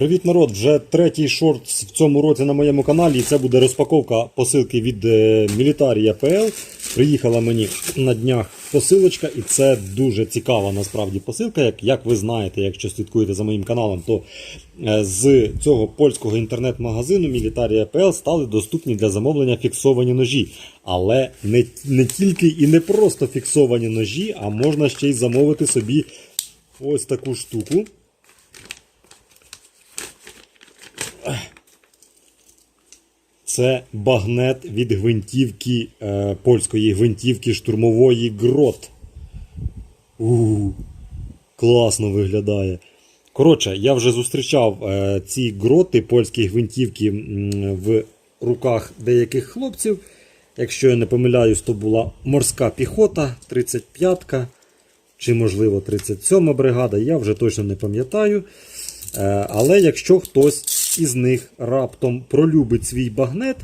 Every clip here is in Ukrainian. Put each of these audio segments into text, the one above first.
Привіт, народ! Вже третій шорт в цьому році на моєму каналі. І це буде розпаковка посилки від е, Militaria Приїхала мені на днях посилочка, і це дуже цікава насправді посилка. Як, як ви знаєте, якщо слідкуєте за моїм каналом, то е, з цього польського інтернет-магазину Militaria PL стали доступні для замовлення фіксовані ножі. Але не, не тільки і не просто фіксовані ножі, а можна ще й замовити собі ось таку штуку. Це багнет від гвинтівки е, польської гвинтівки штурмової грот. У, класно виглядає. Коротше, я вже зустрічав е, ці гроти польські гвинтівки м, в руках деяких хлопців. Якщо я не помиляюсь, то була морська піхота, 35-ка чи, можливо, 37 бригада, я вже точно не пам'ятаю. Е, Але якщо хтось із них раптом пролюбить свій багнет,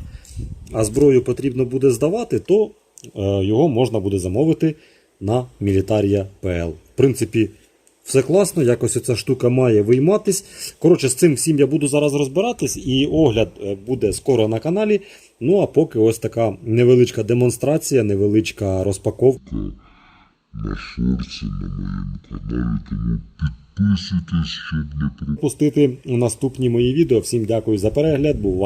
а зброю потрібно буде здавати, то е, його можна буде замовити на Militaria PL. В принципі, все класно, якось ця штука має вийматись. Коротше, з цим всім я буду зараз розбиратись, і огляд е, буде скоро на каналі. Ну а поки ось така невеличка демонстрація, невеличка розпаковка. на шорці на моєму каналі, тому підписуйтесь, щоб не пропустити. Пустити наступні мої відео. Всім дякую за перегляд. Бувайте!